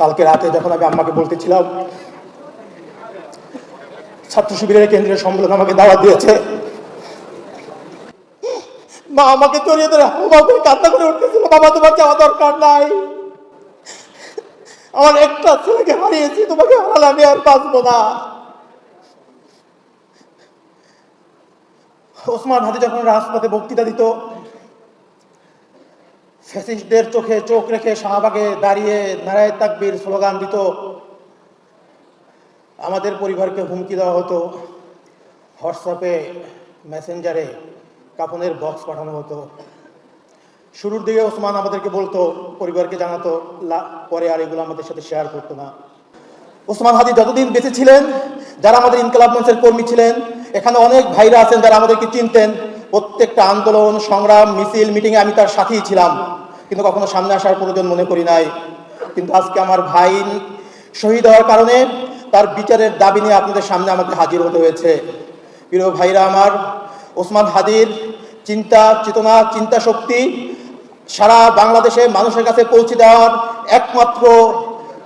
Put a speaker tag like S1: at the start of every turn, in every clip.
S1: কালকে রাতে যখন আমি আম্মাকে বলতেছিলাম, ছাত্র শিবিরের কেন্দ্রীয় সম্মেলন আমাকে দাওয়াত দিয়েছে। মা আমাকে জড়িয়ে ধরে হাউমাউ করে কান্না করে উঠতেছিল, বাবা, তোমার যাওয়া দরকার নাই। আমার একটা ছেলেকে হারিয়েছি, তোমাকে হারালে আমি আর বাঁচবো না। ওসমান হাতে যখন রাজপথে বক্তৃতা দিত ফ্যাসিস্টদের চোখে চোখ রেখে শাহবাগে দাঁড়িয়ে নারায় তাকবীর স্লোগান দিত। আমাদের পরিবারকে হুমকি দেওয়া হতো। হোয়াটসঅ্যাপে, মেসেঞ্জারে কাপনের বক্স পাঠানো হতো। শুরুর দিকে ওসমান আমাদেরকে বলতো, পরিবারকে জানাতো পরে আর এগুলো আমাদের সাথে শেয়ার করতো না। ওসমান হাদি যতদিন বেঁচে ছিলেন, যারা আমাদের ইনকলাব মঞ্চের কর্মী ছিলেন, এখানে অনেক ভাইরা আছেন যারা আমাদেরকে চিনতেন প্রত্যেকটা আন্দোলন, সংগ্রাম, মিছিল মিটিংয়ে আমি তার সাথেই ছিলাম। কিন্তু কখনো সামনে আসার প্রয়োজন মনে করি নাই। কিন্তু আজকে আমার ভাই শহীদ হওয়ার কারণে তার বিচারের দাবি নিয়ে আপনাদের সামনে আমাকে হাজির হতে হয়েছে। প্রিয় ভাইরা আমার, ওসমান হাদির চিন্তা, চেতনা, চিন্তা শক্তি সারা বাংলাদেশে মানুষের কাছে পৌঁছে দেওয়ার একমাত্র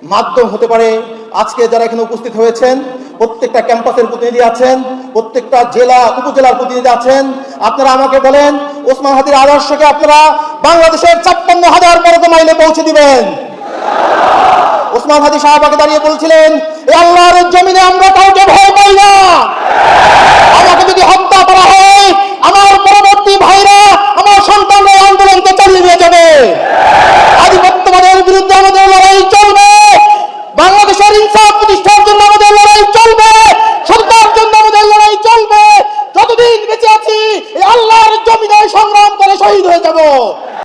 S1: মাধ্যম হতে পারে আজকে যারা এখানে উপস্থিত হয়েছেন। প্রত্যেকটা ক্যাম্পাসের প্রতিনিধি আছেন, প্রত্যেকটা জেলা, উপজেলার প্রতিনিধি আছেন। আপনারা আমাকে বলেন, ওসমান হাদির আদর্শকে আপনারা বাংলাদেশের ছাপ্পান্ন হাজার বর্গ মাইলে পৌঁছে দিবেন। ওসমান হাদি সাহাবাকে দাঁড়িয়ে বলছিলেন আল্লাহর জমিনে আমরা কাউকে ভয় পাই না। আমাকে যদি হত্যা করা হয়, আমার পরবর্তী ভাইরা বিদায় সংগ্রাম করে শহীদ হয়ে যাব।